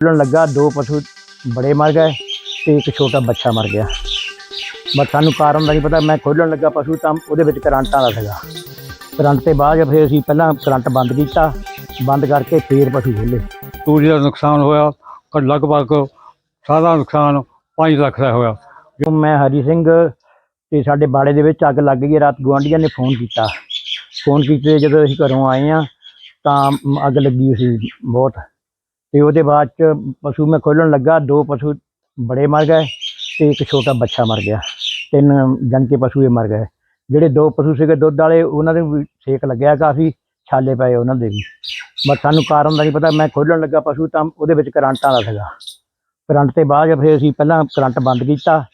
ਖੁੱਲਣ ਲੱਗਾ ਦੋ ਪਸ਼ੂ ਬੜੇ ਮਰ ਗਏ ਤੇ ਇੱਕ ਛੋਟਾ ਬੱਚਾ ਮਰ ਗਿਆ। ਬਸ ਸਾਨੂੰ ਕਾਰਨ ਦਾ ਨਹੀਂ ਪਤਾ ਮੈਂ ਖੋਲਣ ਲੱਗਾ ਪਸ਼ੂ ਤਾਂ ਉਹਦੇ ਵਿੱਚ ਕਰੰਟ ਆਉਂਦਾ ਸੀਗਾ। ਕਰੰਟ ਤੇ ਬਾਅਦ ਫਿਰ ਅਸੀਂ ਪਹਿਲਾਂ ਕਰੰਟ ਬੰਦ ਕੀਤਾ ਬੰਦ ਕਰਕੇ ਫੇਰ ਪਸ਼ੂ ਖੋਲੇ ਤੂੜੀ ਦਾ ਨੁਕਸਾਨ ਹੋਇਆ ਲਗਭਗ ਸਾਰਾ ਨੁਕਸਾਨ 5 ਲੱਖ ਦਾ ਹੋਇਆ। ਜਦੋਂ ਮੈਂ ਹਰੀ ਸਿੰਘ ਤੇ ਸਾਡੇ ਬਾੜੇ ਦੇ ਵਿੱਚ ਅੱਗ ਲੱਗ ਗਈ ਰਾਤ ਗੁਆਂਢੀਆਂ ਨੇ ਫੋਨ ਕੀਤਾ। ਫੋਨ ਕੀਤੇ ਜਦੋਂ ਅਸੀਂ ਘਰੋਂ ਆਏ ਆ ਤਾਂ ਅੱਗ ਲੱਗੀ ਸੀ ਬਹੁਤ। ਤੇ ਉਹਦੇ ਬਾਅਦ ਚ ਪਸ਼ੂ ਮੈਂ ਖੋਲਣ ਲੱਗਾ, ਦੋ ਪਸ਼ੂ ਬੜੇ ਮਰ ਗਏ ਤੇ ਇੱਕ ਛੋਟਾ ਬੱਚਾ ਮਰ ਗਿਆ। ਤਿੰਨ ਜਨ ਪਸ਼ੂ ਇਹ ਮਰ ਗਏ। ਜਿਹੜੇ ਦੋ ਪਸ਼ੂ ਸੀਗੇ ਦੁੱਧ ਵਾਲੇ, ਉਹਨਾਂ ਦੇ ਵੀ ਸੇਕ ਲੱਗਿਆ ਕਾਫੀ, ਛਾਲੇ ਪਏ ਉਹਨਾਂ ਦੇ ਵੀ। ਬਸ ਸਾਨੂੰ ਕਾਰਨ ਦਾ ਨਹੀਂ ਪਤਾ, ਮੈਂ ਖੋਲਣ ਲੱਗਾ ਪਸ਼ੂ ਤਾਂ ਉਹਦੇ ਵਿੱਚ ਕਰੰਟ ਆਉਂਦਾ ਸੀਗਾ। ਕਰੰਟ ਤੇ ਬਾਅਦ ਫਿਰ ਅਸੀਂ ਪਹਿਲਾਂ ਕਰੰਟ ਬੰਦ ਕੀਤਾ,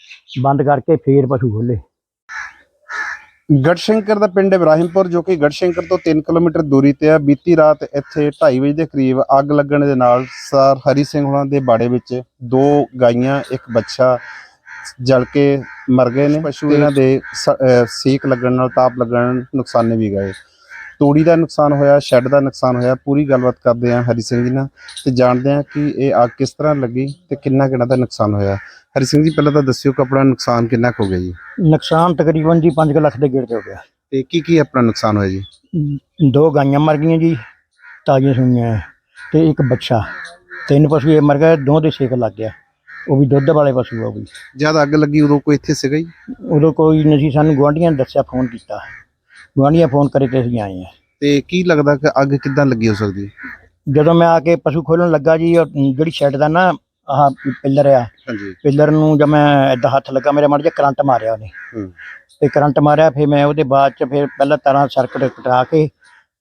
ਬੰਦ ਕਰਕੇ ਫੇਰ ਪਸ਼ੂ ਖੋਲੇ ਗੜਸ਼ੰਕਰ ਦਾ ਪਿੰਡ ਇਬਰਾਹਿਮਪੁਰ ਜੋ ਕਿ ਗੜਸ਼ੰਕਰ ਤੋਂ 3 ਕਿਲੋਮੀਟਰ ਦੂਰੀ ਤੇ ਆ। ਬੀਤੀ ਰਾਤ ਇੱਥੇ 2:30 ਵਜੇ ਦੇ ਕਰੀਬ ਅੱਗ ਲੱਗਣ ਦੇ ਨਾਲ ਸਰ ਹਰੀ ਸਿੰਘ ਹੁਣਾਂ ਦੇ ਬਾੜੇ ਵਿੱਚ ਦੋ ਗਾਈਆਂ ਇੱਕ ਬੱਚਾ ਜਲ ਕੇ ਮਰ ਗਏ ਨੇ ਪਸ਼ੂ ਇਹਨਾਂ ਦੇ ਸ- ਅਹ ਸੇਕ ਲੱਗਣ ਨਾਲ ਤਾਪ ਲੱਗਣ ਨਾਲ ਨੁਕਸਾਨੇ ਵੀ ਗਏ। ਤੂੜੀ ਦਾ ਨੁਕਸਾਨ ਹੋਇਆ ਸ਼ੈੱਡ ਦਾ ਨੁਕਸਾਨ ਹੋਇਆ ਪੂਰੀ ਗੱਲਬਾਤ ਕਰਦੇ ਆ ਹਰੀ ਸਿੰਘ ਜੀ ਨਾਲ ਤੇ ਜਾਣਦੇ ਆ ਕਿ ਇਹ ਅੱਗ ਕਿਸ ਤਰ੍ਹਾਂ ਲੱਗੀ ਤੇ ਕਿੰਨਾ ਕਿੰਨਾ ਦਾ ਨੁਕਸਾਨ ਹੋਇਆ। ਹਰੀ ਸਿੰਘ ਜੀ ਪਹਿਲਾਂ ਤਾਂ ਦੱਸਿਓ ਕਿ ਆਪਣਾ ਨੁਕਸਾਨ ਕਿੰਨਾ ਕੁ ਹੋ ਗਿਆ ਜੀ? ਨੁਕਸਾਨ ਤਕਰੀਬਨ ਜੀ 5 ਲੱਖ ਦੇ ਗੇੜ ਤੇ ਹੋ ਗਿਆ। ਤੇ ਕੀ ਕੀ ਆਪਣਾ ਨੁਕਸਾਨ ਹੋਇਆ ਜੀ? ਦੋ ਗਾਈਆਂ ਮਰ ਗਈਆਂ ਜੀ ਤਾਜ਼ੀਆਂ ਸੂਈਆਂ ਤੇ ਇੱਕ ਬੱਚਾ ਤਿੰਨ ਪਸ਼ੂ ਇਹ ਮਰ ਗਏ ਦੋ ਦੇ ਸੇਕ ਲੱਗ ਗਿਆ। ਉਹ ਵੀ ਦੁੱਧ ਵਾਲੇ ਪਸ਼ੂ ਆ ਉਹ ਵੀ। ਜਦ ਅੱਗ ਲੱਗੀ ਉਦੋਂ ਕੋਈ ਇੱਥੇ ਸੀਗਾ ਜੀ? ਉਦੋਂ ਕੋਈ ਨਹੀਂ ਸੀ ਸਾਨੂੰ ਗੁਆਂਢੀਆਂ ਨੇ ਦੱਸਿਆ ਫੋਨ ਕੀਤਾ। ਗੁਆਂਢੀਆਂ ਫੋਨ ਕਰੇ ਤੇ ਅਸੀਂ ਆਏ ਆ ਤੇ ਕੀ ਲੱਗਦਾ ਕਿ ਅੱਗ ਕਿੱਦਾਂ ਲੱਗੀ ਹੋ ਸਕਦੀ? ਹੈ? ਜਦੋਂ ਮੈਂ ਆ ਕੇ ਪਸ਼ੂ ਖੋਲਣ ਲੱਗਾ ਜੀ ਉਹ ਜਿਹੜੀ ਸ਼ੈੱਡ ਦਾ ਨਾ ਆਹ ਪਿੱਲਰ ਆ ਹਾਂਜੀ। ਪਿੱਲਰ ਨੂੰ ਜਦ ਮੈਂ ਏਦਾਂ ਹੱਥ ਲੱਗਾ ਮੇਰੇ ਮੜ ਜਾ ਕਰੰਟ ਮਾਰਿਆ ਉਹਨੇ। ਹੂੰ। ਤੇ ਕਰੰਟ ਮਾਰਿਆ ਫਿਰ ਮੈਂ ਉਹਦੇ ਬਾਅਦ ਚ ਫਿਰ ਪਹਿਲਾਂ ਤਾਰਾਂ ਸਰਕਟ ਕਟਾ ਕੇ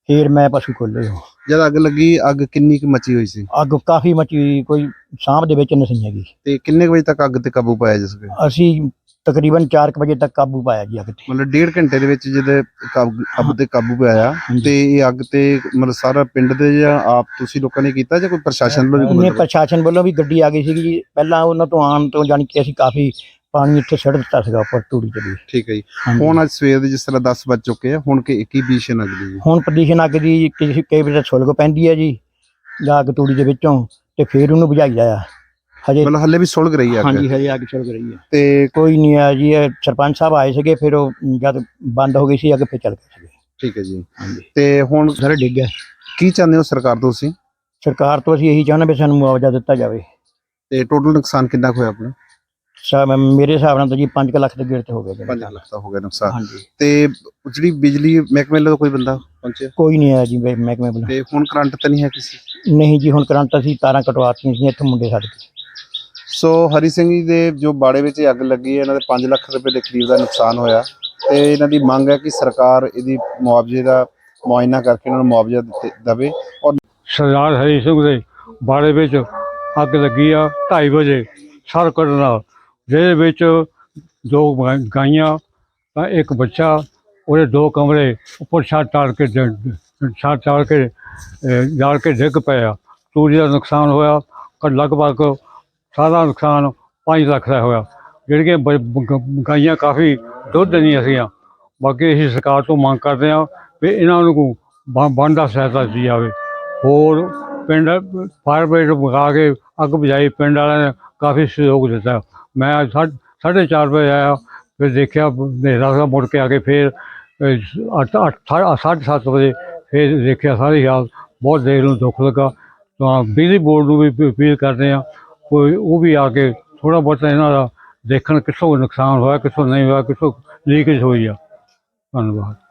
ਫਿਰ ਮੈਂ ਪਸ਼ੂ ਖੋਲੇ ਉਹ। ਜਦ ਅੱਗ ਲੱਗੀ ਅੱਗ ਕਿੰਨੀ ਕੁ ਮਚੀ ਹੋਈ ਸੀ? ਅੱਗ ਕਾਫੀ ਮਚੀ ਕੋਈ ਸਾਂਭ ਦੇ ਵਿੱਚ ਨਹੀਂ ਹੈਗੀ। ਤੇ ਕਿੰਨੇ ਕੁ ਵਜੇ ਤੱਕ ਅੱਗ ਤੇ ਕਾਬੂ ਪਾਇਆ ਜਾ ਸਕੇ? ਅਸੀਂ ਤਕਰੀਬਨ 4 ਵਜੇ ਤੱਕ ਕਾਬੂ ਪਾਇਆ ਜੀ ਅੱਗ ਤੇ। ਮਤਲਬ ਡੇਢ ਘੰਟੇ ਦੇ ਵਿੱਚ ਜਦ ਕਾਬੂ ਅੱਗ ਤੇ ਕਾਬੂ ਪਾਇਆ। ਤੇ ਇਹ ਅੱਗ ਤੇ ਮਤਲਬ ਸਾਰਾ ਪਿੰਡ ਦੇ ਜਾਂ ਆਪ ਤੁਸੀਂ ਲੋਕਾਂ ਨੇ ਕੀਤਾ ਜਾਂ ਕੋਈ ਪ੍ਰਸ਼ਾਸਨ ਵੱਲੋਂ ਵੀ ਮਦਦ? ਪ੍ਰਸ਼ਾਸਨ ਵੱਲੋਂ ਵੀ ਗੱਡੀ ਆ ਗਈ ਸੀ ਜੀ। ਪਹਿਲਾਂ ਉਹਨਾਂ ਤੋਂ ਆਉਣ ਤੋਂ ਜਾਣੀ ਕਿ ਅਸੀਂ ਕਾਫੀ ਪਾਣੀ ਇੱਥੇ ਛੱਡ ਦਿੱਤਾ ਸੀਗਾ ਉੱਪਰ ਤੂੜੀ ਤੇ ਵੀ। ਠੀਕ ਹੈ ਜੀ। ਹੁਣ ਅੱਜ ਸਵੇਰ ਦੇ ਜਿਸ ਤਰ੍ਹਾਂ 10 ਵੱਜ ਚੁੱਕੇ ਆ ਹੁਣ ਕਿ ਕੀ ਪੀਸ਼ਨ ਅੱਗ ਦੀ ਹੁਣ ਪ੍ਰਦੂਸ਼ਣ ਅੱਗ ਦੀ ਕਿਸੇ ਕਈ ਵਾਰ ਸੁਲਗ ਪੈਂਦੀ ਹੈ ਜੀ ਜਾਂ ਅੱਗ ਤੂੜੀ ਦੇ ਵਿੱਚੋਂ ਤੇ ਫਿਰ ਉਹਨੂੰ ਬੁਝਾਈਦਾ ਆ। ਹਜੇ ਮਤਲਬ ਹੱਲੇ ਵੀ ਸੁਲਗ ਰਹੀ ਹੈ ਅੱਗ। ਹਾਂਜੀ ਹਜੇ ਅੱਗ ਸੁਲਗ ਰਹੀ ਹੈ। ਤੇ ਕੋਈ ਨਹੀਂ ਆ ਜੀ ਇਹ ਸਰਪੰਚ ਸਾਹਿਬ ਆਏ ਸੀਗੇ ਫਿਰ ਉਹ ਜਦ ਬੰਦ ਹੋ ਗਈ ਸੀ ਅੱਗ ਫਿਰ ਚੱਲ ਗਏ ਸੀਗੇ। ਠੀਕ ਹੈ ਜੀ। ਹਾਂਜੀ। ਤੇ ਹੁਣ ਸਾਰੇ ਡਿੱਗ ਗਏ ਕੀ ਚਾਹੁੰਦੇ ਹੋ ਸਰਕਾਰ ਤੋਂ ਤੁਸੀਂ? ਸਰਕਾਰ ਤੋਂ ਅਸੀਂ ਇਹੀ ਚਾਹੁੰਦੇ ਵੀ ਸਾਨੂੰ ਮੁਆਵਜ਼ਾ ਦਿੱਤਾ ਜਾਵੇ। ਤੇ ਟੋਟਲ ਨੁਕਸਾਨ ਕਿੰਨਾ ਕੁ ਹੋਇਆ ਆਪਣਾ? ਸਾ- ਮੇਰੇ ਹਿਸਾਬ ਨਾਲ ਤਾਂ ਜੀ 5 ਲੱਖ ਦੇ ਗੇੜ ਤੇ ਹੋ ਗਿਆ ਜੀ 5 ਲੱਖ ਦਾ ਹੋ ਗਿਆ ਨੁਕਸਾਨ। ਹਾਂਜੀ। ਤੇ ਜਿਹੜੀ ਬਿਜਲੀ ਮਹਿਕਮੇ ਵੱਲੋਂ ਕੋਈ ਬੰਦਾ ਪਹੁੰਚਿਆ? ਕੋਈ ਨਹੀਂ ਆਇਆ ਜੀ ਮਹਿਕਮੇ ਵੱਲੋਂ। ਤੇ ਹੁਣ ਕਰੰਟ ਤਾਂ ਨਹੀਂ ਹੈ ਕਿਸੇ? ਨਹੀਂ ਜੀ ਹੁਣ ਕਰੰਟ ਅਸੀਂ ਤਾਰਾਂ ਕਟਵਾਤੀਆਂ ਸੀ ਇੱਥੇ ਮੁੰਡੇ ਸਾਡੇ। ਸੋ ਹਰੀ ਸਿੰਘ ਜੀ ਦੇ ਜੋ ਬਾੜੇ ਵਿੱਚ ਅੱਗ ਲੱਗੀ ਹੈ ਇਹਨਾਂ ਦੇ 5 ਲੱਖ ਰੁਪਏ ਦੇ ਕਰੀਬ ਦਾ ਨੁਕਸਾਨ ਹੋਇਆ। ਤੇ ਇਹਨਾਂ ਦੀ ਮੰਗ ਹੈ ਕਿ ਸਰਕਾਰ ਇਹਦੀ ਮੁਆਵਜ਼ੇ ਦਾ ਮੁਆਇਨਾ ਕਰਕੇ ਇਹਨਾਂ ਨੂੰ ਮੁਆਵਜ਼ਾ ਦਿੱਤੇ ਦੇਵੇ। ਔਰ ਸਰਦਾਰ ਹਰੀ ਸਿੰਘ ਦੇ ਬਾੜੇ ਵਿੱਚ ਅੱਗ ਲੱਗੀ ਆ 2:30 ਵਜੇ ਸਰਕਟ ਨਾਲ। ਜਿਹਦੇ ਵਿੱਚ ਦੋ ਗਾਈਆਂ ਤਾਂ ਇੱਕ ਬੱਚਾ ਉਹਦੇ ਦੋ ਕਮਰੇ ਉੱਪਰ ਛੱਤ ਤਾੜ ਕੇ ਡ- ਛੱਤ ਤਾੜ ਕੇ ਅਹ, ਜਾਲ ਕੇ ਡਿੱਗ ਪਿਆ। ਚੂਰੀ ਦਾ ਨੁਕਸਾਨ ਹੋਇਆ। ਲਗਭਗ ਸਾਰਾ ਨੁਕਸਾਨ 5 ਲੱਖ ਦਾ ਹੋਇਆ। ਜਿਹੜੀਆਂ ਬ- ਗਾਈਆਂ ਕਾਫੀ ਦੁੱਧ ਦਿੰਦੀਆਂ ਸੀਗੀਆਂ। ਬਾਕੀ ਅਸੀਂ ਸਰਕਾਰ ਤੋਂ ਮੰਗ ਕਰਦੇ ਹਾਂ ਵੀ ਇਹਨਾਂ ਨੂੰ ਬਣਦਾ ਸਹਾਇਤਾ ਦਿੱਤੀ ਜਾਵੇ। ਹੋਰ ਪਿੰਡ ਫਾਇਰ ਬ੍ਰਿਗੇਡ ਮੰਗਾ ਕੇ ਅੱਗ ਬੁਝਾਈ ਪਿੰਡ ਵਾਲਿਆਂ ਨੇ ਕਾਫੀ ਸਹਿਯੋਗ ਦਿੱਤਾ। ਮੈਂ ਅੱਜ ਸਾਢ- ਸਾਢੇ ਚਾਰ ਵਜੇ ਆਇਆ ਫਿਰ ਦੇਖਿਆ ਹਨੇਰਾ ਸੀ ਮੁੜ ਕੇ ਆ ਕੇ ਫਿਰ ਅਹ, ਅੱਠ ਅੱਠ ਸਾ- ਸਾਢੇ ਸੱਤ ਵਜੇ ਫਿਰ ਦੇਖਿਆ ਸਾਰੀ ਹਾਲ ਬਹੁਤ ਦੇਰ ਨੂੰ ਦੁੱਖ ਲੱਗਾ। ਤਾਂ ਬਿਜਲੀ ਬੋਰਡ ਨੂੰ ਵੀ ਅਪੀਲ ਕਰਦੇ ਆ ਕੋਈ ਉਹ ਵੀ ਆ ਕੇ ਥੋੜਾ ਬਹੁਤ ਇਹਨਾਂ ਦਾ ਦੇਖਣ ਕਿੱਥੋਂ ਨੁਕਸਾਨ ਹੋਇਆ, ਕਿੱਥੋਂ ਨਹੀਂ ਹੋਇਆ, ਕਿੱਥੋਂ ਲੀਕੇਜ ਹੋਈ ਆ। ਧੰਨਵਾਦ।